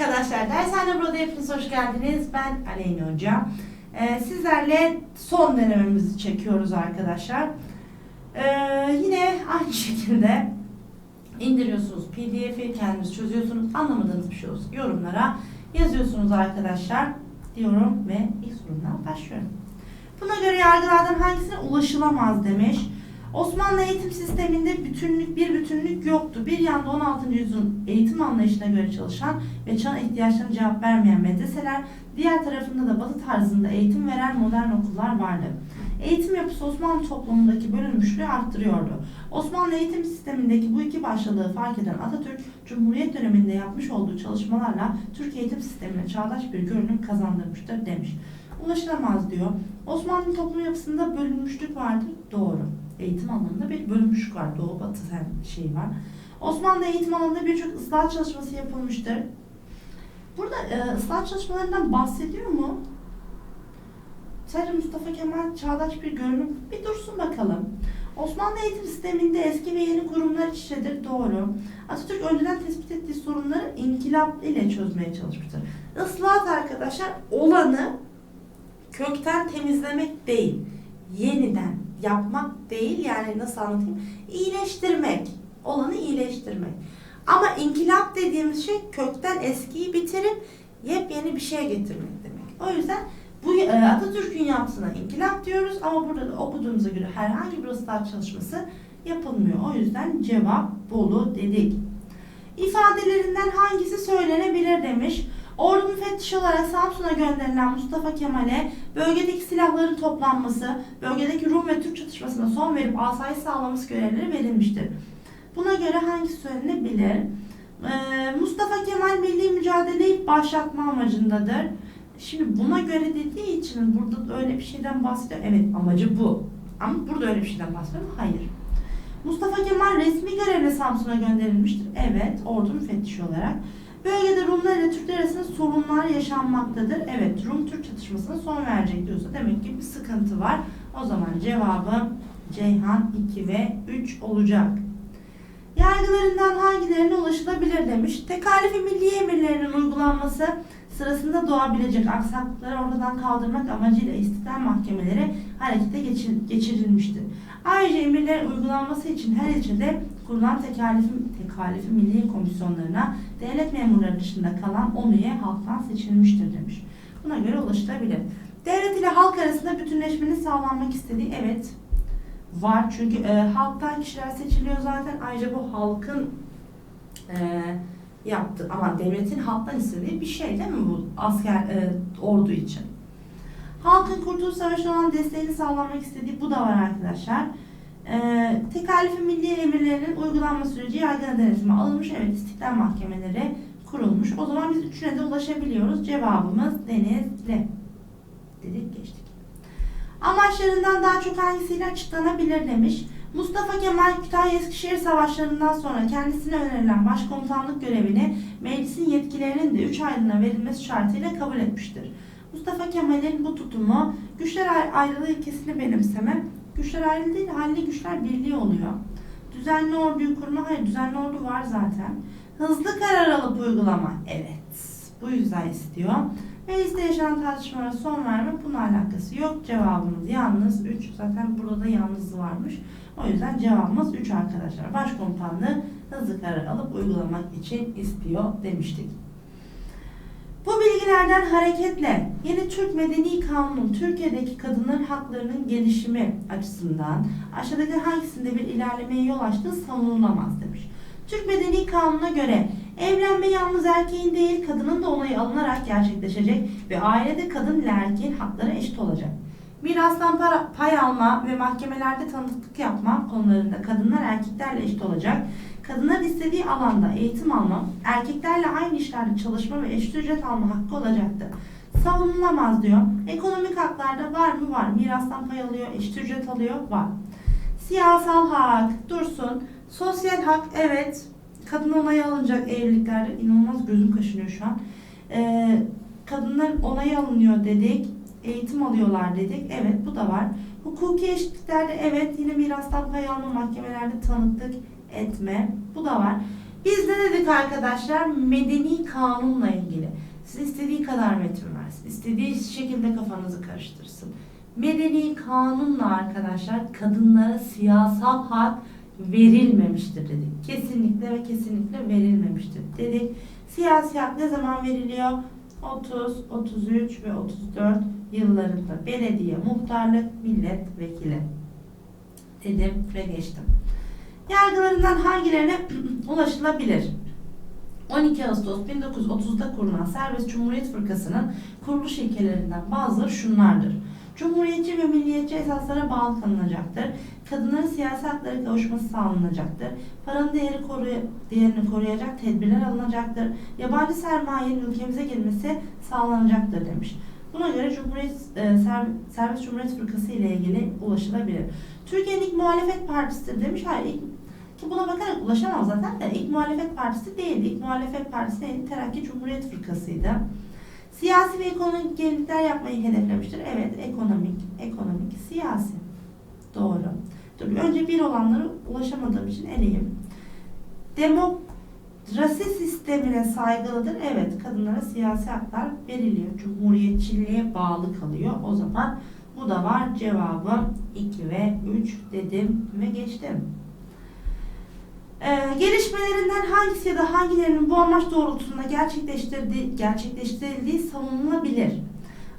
arkadaşlar. Dershane burada hepiniz hoş geldiniz. Ben Aleyna Hoca. Ee, sizlerle son denememizi çekiyoruz arkadaşlar. Ee, yine aynı şekilde indiriyorsunuz pdf'i kendiniz çözüyorsunuz. Anlamadığınız bir şey olursa yorumlara yazıyorsunuz arkadaşlar diyorum ve ilk sorumdan başlıyorum. Buna göre yargılardan hangisine ulaşılamaz demiş. Osmanlı eğitim sisteminde bütünlük bir bütünlük yoktu. Bir yanda 16. yüzyılın eğitim anlayışına göre çalışan ve çağın ihtiyaçlarına cevap vermeyen medreseler, diğer tarafında da batı tarzında eğitim veren modern okullar vardı. Eğitim yapısı Osmanlı toplumundaki bölünmüşlüğü arttırıyordu. Osmanlı eğitim sistemindeki bu iki başlılığı fark eden Atatürk, Cumhuriyet döneminde yapmış olduğu çalışmalarla Türk eğitim sistemine çağdaş bir görünüm kazandırmıştır demiş. Ulaşılamaz diyor. Osmanlı toplum yapısında bölünmüşlük vardır. Doğru. Eğitim alanında bir bölünmüşlük var. Doğu batı şey var. Osmanlı eğitim alanında birçok ıslah çalışması yapılmıştır. Burada e, ıslah çalışmalarından bahsediyor mu? Sadece Mustafa Kemal çağdaş bir görünüm. Bir dursun bakalım. Osmanlı eğitim sisteminde eski ve yeni kurumlar iç. Doğru. Atatürk önceden tespit ettiği sorunları inkılap ile çözmeye çalışmıştır. Islahat arkadaşlar olanı kökten temizlemek değil, yeniden yapmak değil yani nasıl anlatayım? İyileştirmek. Olanı iyileştirmek. Ama inkılap dediğimiz şey kökten eskiyi bitirip yepyeni bir şey getirmek demek. O yüzden bu e, Atatürk'ün yaptığına inkılap diyoruz ama burada da okuduğumuza göre herhangi bir ıslah çalışması yapılmıyor. O yüzden cevap Bolu dedik. İfadelerinden hangisi söylenebilir demiş. Ordu müfettiş olarak Samsun'a gönderilen Mustafa Kemal'e bölgedeki silahların toplanması, bölgedeki Rum ve Türk çatışmasına son verip asayiş sağlaması görevleri verilmiştir. Buna göre hangisi söylenebilir? Ee, Mustafa Kemal milli mücadeleyi başlatma amacındadır. Şimdi buna göre dediği için burada öyle bir şeyden bahsediyor. Evet amacı bu. Ama burada öyle bir şeyden bahsediyor mu? Hayır. Mustafa Kemal resmi görevle Samsun'a gönderilmiştir. Evet, ordu müfettişi olarak. Bölgede Rumlar ile Türkler arasında sorunlar yaşanmaktadır. Evet, Rum-Türk çatışmasına son verecek diyorsa demek ki bir sıkıntı var. O zaman cevabım Ceyhan 2 ve 3 olacak. Yargılarından hangilerine ulaşılabilir demiş. Tekalifi milli emirlerinin uygulanması sırasında doğabilecek aksaklıkları ortadan kaldırmak amacıyla istiklal mahkemeleri harekete geçir, geçirilmiştir. Ayrıca emirlerin uygulanması için her ilçede kurulan tekalifi, tekalifi milli komisyonlarına devlet memurları dışında kalan 10 üye halktan seçilmiştir demiş. Buna göre ulaşılabilir. Devlet ile halk arasında bütünleşmenin sağlanmak istediği evet var. Çünkü e, halktan kişiler seçiliyor zaten. Ayrıca bu halkın e, yaptı ama devletin halktan istediği bir şey değil mi bu asker e, ordu için? Halkın Kurtuluş Savaşı'na olan desteğini sağlamak istediği bu da var arkadaşlar. Ee, tekalifi milli emirlerinin uygulanma süreci yargı denetime alınmış. Evet istiklal mahkemeleri kurulmuş. O zaman biz üçüne de ulaşabiliyoruz. Cevabımız Denizli. Dedik geçtik. Amaçlarından daha çok hangisiyle açıklanabilir demiş. Mustafa Kemal Kütahya Eskişehir savaşlarından sonra kendisine önerilen başkomutanlık görevini meclisin yetkilerinin de 3 aylığına verilmesi şartıyla kabul etmiştir. Mustafa Kemal'in bu tutumu güçler ayrılığı ilkesini benimseme, güçler ayrılığı değil halli güçler birliği oluyor. Düzenli orduyu kurma, hayır düzenli ordu var zaten. Hızlı karar alıp uygulama, evet. Bu yüzden istiyor. Mecliste yaşanan tartışmalara son verme bunun alakası yok. Cevabımız yalnız 3. Zaten burada da yalnız varmış. O yüzden cevabımız 3 arkadaşlar. Başkomutanlığı hızlı karar alıp uygulamak için istiyor demiştik. Bu bilgilerden hareketle yeni Türk Medeni Kanunu Türkiye'deki kadınların haklarının gelişimi açısından aşağıdaki hangisinde bir ilerlemeye yol açtığı savunulamaz demiş. Türk Medeni Kanunu'na göre evlenme yalnız erkeğin değil kadının da onayı alınarak gerçekleşecek ve ailede kadın ile erkeğin hakları eşit olacak. Mirastan para, pay alma ve mahkemelerde tanıklık yapma konularında kadınlar erkeklerle eşit olacak. Kadınların istediği alanda eğitim alma, erkeklerle aynı işlerde çalışma ve eşit ücret alma hakkı olacaktır. Savunulamaz diyor. Ekonomik haklarda var mı? Var. Mirastan pay alıyor, eşit ücret alıyor? Var. Siyasal hak, dursun. Sosyal hak, evet. Kadın onayı alınacak evliliklerde. inanılmaz gözüm kaşınıyor şu an. Ee, kadınların onayı alınıyor dedik. Eğitim alıyorlar dedik. Evet bu da var. Hukuki eşitliklerde evet yine mirastan pay alma mahkemelerde tanıklık etme. Bu da var. Biz ne dedik arkadaşlar? Medeni kanunla ilgili. Siz istediği kadar metin versin. istediği şekilde kafanızı karıştırsın. Medeni kanunla arkadaşlar kadınlara siyasal hak verilmemiştir dedik. Kesinlikle ve kesinlikle verilmemiştir dedik. Siyasi hak ne zaman veriliyor? 30, 33 ve 34 yıllarında belediye, muhtarlık, milletvekili dedim ve geçtim. Yargılarından hangilerine ulaşılabilir? 12 Ağustos 1930'da kurulan Serbest Cumhuriyet Fırkası'nın kuruluş ilkelerinden bazıları şunlardır. Cumhuriyetçi ve milliyetçi esaslara bağlı kalınacaktır. Kadınların siyasi haklara kavuşması sağlanacaktır. Paranın değeri koruy değerini koruyacak tedbirler alınacaktır. Yabancı sermayenin ülkemize girmesi sağlanacaktır demiş. Buna göre Cumhuriyet e, Ser- Serbest Cumhuriyet Fırkası ile ilgili ulaşılabilir. Türkiye'nin ilk muhalefet partisidir demiş. Hayır ilk ki buna bakarak ulaşamaz zaten de ilk muhalefet partisi değildi. İlk muhalefet partisi neydi? Terakki Cumhuriyet Fırkası'ydı. Siyasi ve ekonomik yenilikler yapmayı hedeflemiştir. Evet, ekonomik, ekonomik, siyasi. Doğru. Dur, önce bir olanları ulaşamadığım için eleyim. Demokrasi sistemine saygılıdır. Evet, kadınlara siyasi haklar veriliyor. Cumhuriyetçiliğe bağlı kalıyor. O zaman bu da var. Cevabım 2 ve 3 dedim ve geçtim. Ee, gelişmelerinden hangisi ya da hangilerinin bu amaç doğrultusunda gerçekleştirdiği, gerçekleştirildiği savunulabilir.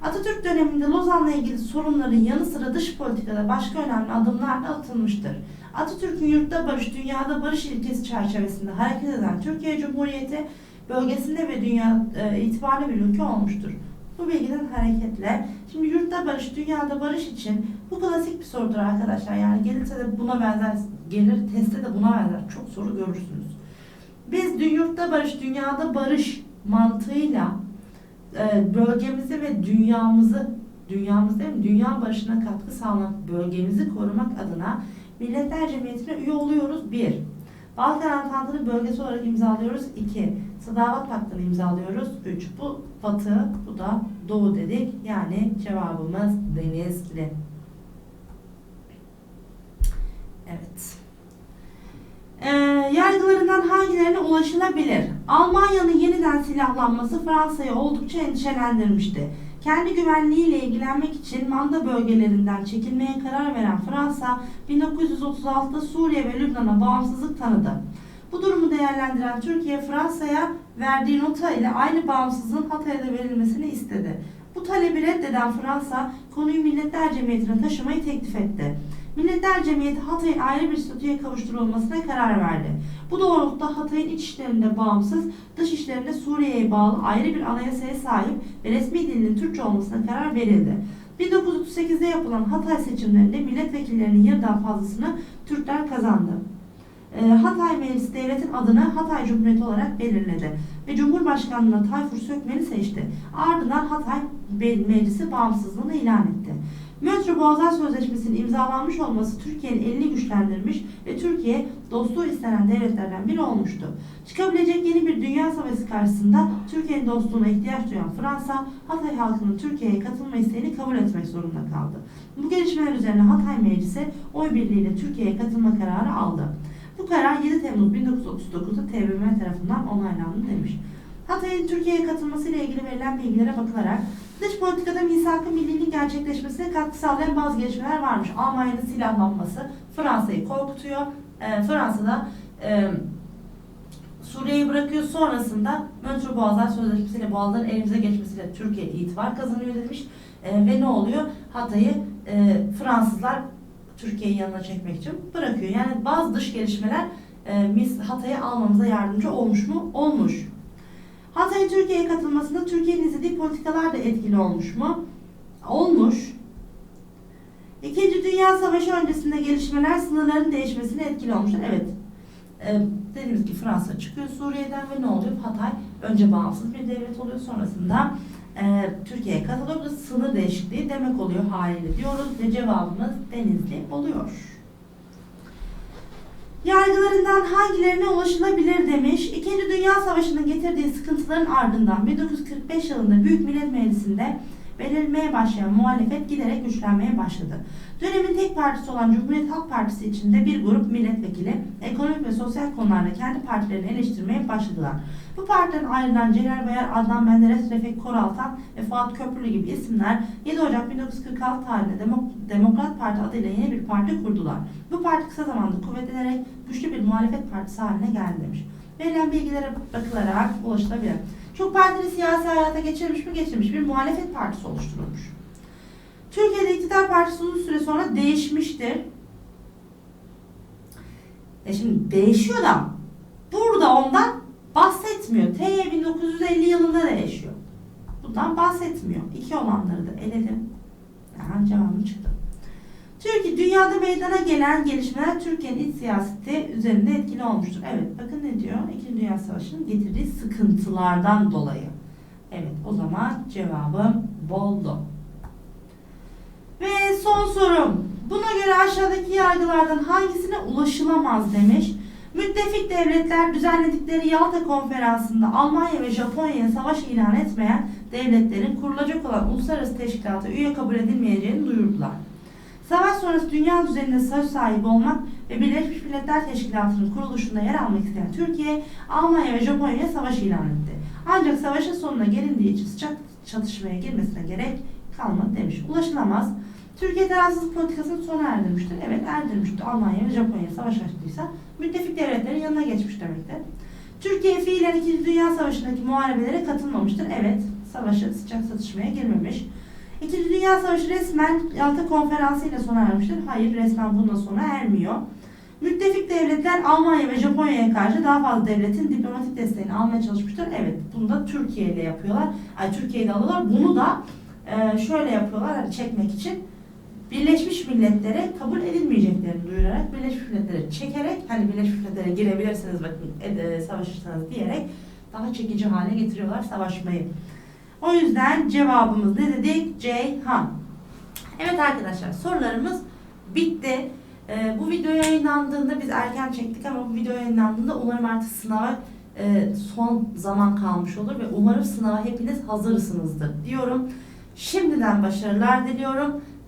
Atatürk döneminde Lozan'la ilgili sorunların yanı sıra dış politikada başka önemli adımlar da atılmıştır. Atatürk'ün yurtta barış, dünyada barış ilkesi çerçevesinde hareket eden Türkiye Cumhuriyeti bölgesinde ve dünya e, itibarlı bir ülke olmuştur. Bu bilgiden hareketle şimdi yurtta barış, dünyada barış için bu klasik bir sorudur arkadaşlar. Yani gelirse de buna benzer, gelir testte de buna benzer çok soru görürsünüz. Biz dü- yurtta barış, dünyada barış mantığıyla e, bölgemizi ve dünyamızı, dünyamız değil mi? Dünya barışına katkı sağlamak, bölgemizi korumak adına Milletler Cemiyeti'ne üye oluyoruz. Bir. Balkan Antantı'nı bölgesi olarak imzalıyoruz. İki. Sadavat Paktı'nı imzalıyoruz. Üç. Bu batı, bu da doğu dedik. Yani cevabımız Denizli. Evet. Ee, yargılarından hangilerine ulaşılabilir? Almanya'nın yeniden silahlanması Fransa'yı oldukça endişelendirmişti. Kendi güvenliğiyle ilgilenmek için manda bölgelerinden çekilmeye karar veren Fransa, 1936'da Suriye ve Lübnan'a bağımsızlık tanıdı. Bu durumu değerlendiren Türkiye, Fransa'ya verdiği nota ile aynı bağımsızlığın Hatay'a da verilmesini istedi. Talebi reddeden Fransa, konuyu Milletler Cemiyeti'ne taşımayı teklif etti. Milletler Cemiyeti Hatay'ın ayrı bir statüye kavuşturulmasına karar verdi. Bu doğrultuda Hatay'ın iç işlerinde bağımsız, dış işlerinde Suriye'ye bağlı ayrı bir anayasaya sahip ve resmi dilinin Türkçe olmasına karar verildi. 1938'de yapılan Hatay seçimlerinde milletvekillerinin yarıdan fazlasını Türkler kazandı. Ee, Hatay Meclisi devletin adını Hatay Cumhuriyeti olarak belirledi ve Cumhurbaşkanlığına Tayfur Sökmen'i seçti. Ardından Hatay Meclisi bağımsızlığını ilan etti. Montreux Boğazlar Sözleşmesi'nin imzalanmış olması Türkiye'nin elini güçlendirmiş ve Türkiye dostluğu istenen devletlerden biri olmuştu. Çıkabilecek yeni bir dünya savaşı karşısında Türkiye'nin dostluğuna ihtiyaç duyan Fransa, Hatay halkının Türkiye'ye katılma isteğini kabul etmek zorunda kaldı. Bu gelişmeler üzerine Hatay Meclisi oy birliğiyle Türkiye'ye katılma kararı aldı. Bu karar 7 Temmuz 1939'da TBMM tarafından onaylandı demiş. Hatay'ın Türkiye'ye katılması ile ilgili verilen bilgilere bakılarak dış politikada misak-ı millinin gerçekleşmesine katkı sağlayan bazı gelişmeler varmış. Almanya'nın silahlanması Fransa'yı korkutuyor. Ee, Fransa'da e, Suriye'yi bırakıyor. Sonrasında Montreux Boğazlar Sözleşmesi ile Boğazların elimize geçmesiyle Türkiye itibar kazanıyor demiş. Ee, ve ne oluyor? Hatay'ı e, Fransızlar Türkiye'yi yanına çekmek için bırakıyor. Yani bazı dış gelişmeler e, biz Hatay'ı almamıza yardımcı olmuş mu? Olmuş. Hatay'ın Türkiye'ye katılmasında Türkiye'nin izlediği politikalar da etkili olmuş mu? Olmuş. İkinci Dünya Savaşı öncesinde gelişmeler sınırların değişmesine etkili olmuşlar. Evet. Ee, dediğimiz gibi Fransa çıkıyor Suriye'den ve ne oluyor? Hatay önce bağımsız bir devlet oluyor. Sonrasında e, Türkiye'ye katılıyor. Bu da sınır değişikliği demek oluyor haliyle diyoruz ve cevabımız Denizli oluyor. Yargılarından hangilerine ulaşılabilir demiş. İkinci Dünya Savaşı'nın getirdiği sıkıntıların ardından 1945 yılında Büyük Millet Meclisi'nde belirmeye başlayan muhalefet giderek güçlenmeye başladı. Dönemin tek partisi olan Cumhuriyet Halk Partisi içinde bir grup milletvekili ekonomik ve sosyal konularda kendi partilerini eleştirmeye başladılar. Bu partiden ayrılan Celal Bayar, Adnan Menderes, Refik Koraltan ve Fuat Köprülü gibi isimler 7 Ocak 1946 tarihinde Demo- Demokrat Parti adıyla yeni bir parti kurdular. Bu parti kısa zamanda kuvvetlenerek güçlü bir muhalefet partisi haline geldi demiş. Verilen bilgilere bakılarak ulaşılabilir. Çok partili siyasi hayata geçirilmiş mi geçirilmiş bir muhalefet partisi oluşturulmuş. Türkiye'de iktidar partisi uzun süre sonra değişmiştir. E şimdi değişiyor da burada ondan bahsetmiyor. T 1950 yılında değişiyor. Bundan bahsetmiyor. İki olanları da eledim. Yani cevabım çıktı. Türkiye dünyada meydana gelen gelişmeler Türkiye'nin iç siyaseti üzerinde etkili olmuştur. Evet bakın ne diyor? İkinci Dünya Savaşı'nın getirdiği sıkıntılardan dolayı. Evet o zaman cevabım boldu. Ve son sorum. Buna göre aşağıdaki yargılardan hangisine ulaşılamaz demiş. Müttefik devletler düzenledikleri Yalta Konferansı'nda Almanya ve Japonya'ya savaş ilan etmeyen devletlerin kurulacak olan uluslararası teşkilata üye kabul edilmeyeceğini duyurdular. Savaş sonrası dünya düzeninde söz sahibi olmak ve Birleşmiş Milletler Teşkilatı'nın kuruluşunda yer almak isteyen Türkiye, Almanya ve Japonya'ya savaş ilan etti. Ancak savaşın sonuna gelindiği için sıcak çatışmaya girmesine gerek kalmadı demiş. Ulaşılamaz. Türkiye tarafsız politikasını sona erdirmiştir. Evet erdirmiştir. Almanya ve Japonya savaş açtıysa müttefik devletlerin yanına geçmiş demektir. Türkiye fiilen 2. Dünya Savaşı'ndaki muharebelere katılmamıştır. Evet, savaşı sıcak çatışmaya girmemiş. İkinci Dünya Savaşı resmen Yalta Konferansı ile sona ermiştir. Hayır, resmen bununla sona ermiyor. Müttefik devletler Almanya ve Japonya'ya karşı daha fazla devletin diplomatik desteğini almaya çalışmıştır. Evet, bunu da Türkiye ile yapıyorlar. Ay Türkiye'de alıyorlar. Bunu da e, şöyle yapıyorlar hani çekmek için. Birleşmiş Milletler'e kabul edilmeyeceklerini duyurarak Birleşmiş Milletler'e çekerek hani Birleşmiş Milletler'e girebilirsiniz bakın e, e, savaşırsanız diyerek daha çekici hale getiriyorlar savaşmayı. O yüzden cevabımız ne dedik? Ceyhan. Evet arkadaşlar sorularımız bitti. Ee, bu video yayınlandığında biz erken çektik ama bu video yayınlandığında umarım artık sınava e, son zaman kalmış olur ve umarım sınava hepiniz hazırsınızdır diyorum. Şimdiden başarılar diliyorum.